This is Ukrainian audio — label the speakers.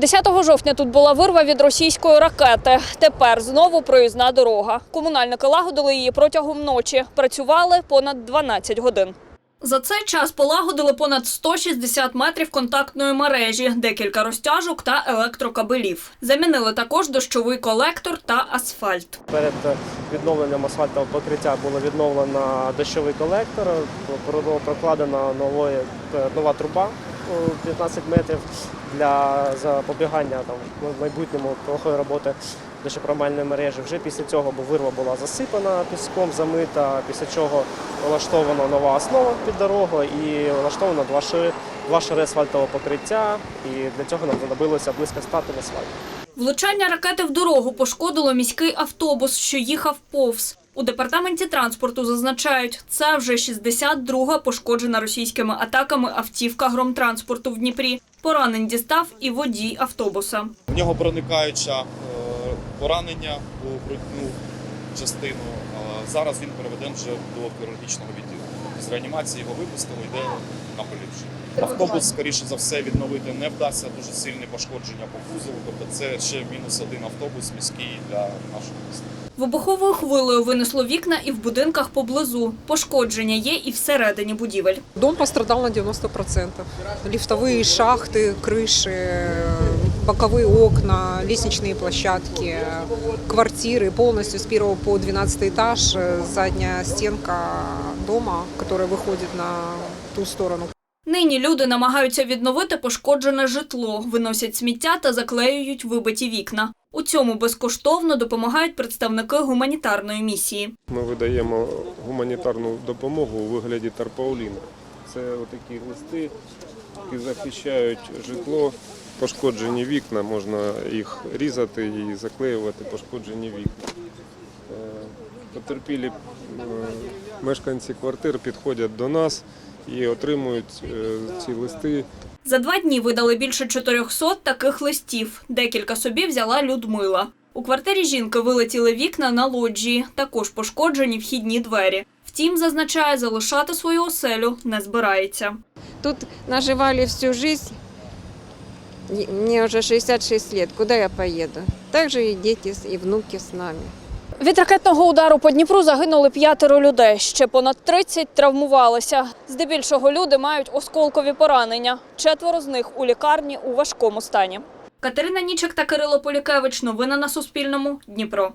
Speaker 1: 10 жовтня тут була вирва від російської ракети. Тепер знову проїзна дорога. Комунальники лагодили її протягом ночі. Працювали понад 12 годин. За цей час полагодили понад 160 метрів контактної мережі, декілька розтяжок та електрокабелів. Замінили також дощовий колектор та асфальт.
Speaker 2: Перед відновленням асфальтового покриття було відновлено дощовий колектор, було прокладена нова труба 15 метрів для запобігання там, майбутньому плохої роботи дощопромальної мережі. Вже після цього бо вирва була засипана піском, замита, після чого влаштована нова основа під дорогу і влаштовано два шири, два шири асфальтового покриття. І для цього нам знадобилося близько 100 тонн асфальту.
Speaker 1: Влучання ракети в дорогу пошкодило міський автобус, що їхав повз. У департаменті транспорту зазначають, це вже 62-га пошкоджена російськими атаками автівка громтранспорту в Дніпрі. Поранень дістав і водій автобуса.
Speaker 3: В нього проникаюча е, поранення у грудну частину. Зараз він переведений вже до хірургічного відділу. З реанімації його випустили, йде на поліпшення. Автобус, скоріше за все, відновити не вдасться. Дуже сильне пошкодження по кузову. Тобто це ще мінус один автобус міський для нашого міста.
Speaker 1: Вибуховою хвилею винесло вікна і в будинках поблизу. Пошкодження є і всередині будівель.
Speaker 4: Дом пострадал на 90%. Лифтовые шахты, крыши, боковые окна, лестничные площадки, квартиры полностью с первого по 12 этаж, э, задняя стенка дома, которая выходит на ту сторону.
Speaker 1: Нині люди намагаються відновити пошкоджене житло, виносять сміття та заклеюють вибиті вікна. У цьому безкоштовно допомагають представники гуманітарної місії.
Speaker 5: Ми видаємо гуманітарну допомогу у вигляді тарпауліна. Це отакі листи, які захищають житло, пошкоджені вікна, можна їх різати і заклеювати пошкоджені вікна. Е, Потерпілі мешканці квартир підходять до нас і отримують е, ці листи
Speaker 1: За два дні видали більше 400 таких листів. Декілька собі взяла Людмила. У квартирі жінки вилетіли вікна на лоджії, також пошкоджені вхідні двері. Втім, зазначає, залишати свою оселю не збирається.
Speaker 6: Тут наживали всю жизнь. И Мне уже 66 лет. Куда я поеду? Также и дети, и внуки с нами.
Speaker 1: Від ракетного удару по Дніпру загинули п'ятеро людей. Ще понад 30 травмувалися. Здебільшого люди мають осколкові поранення. Четверо з них у лікарні у важкому стані. Катерина Нічик та Кирило Полікевич. Новини на Суспільному. Дніпро.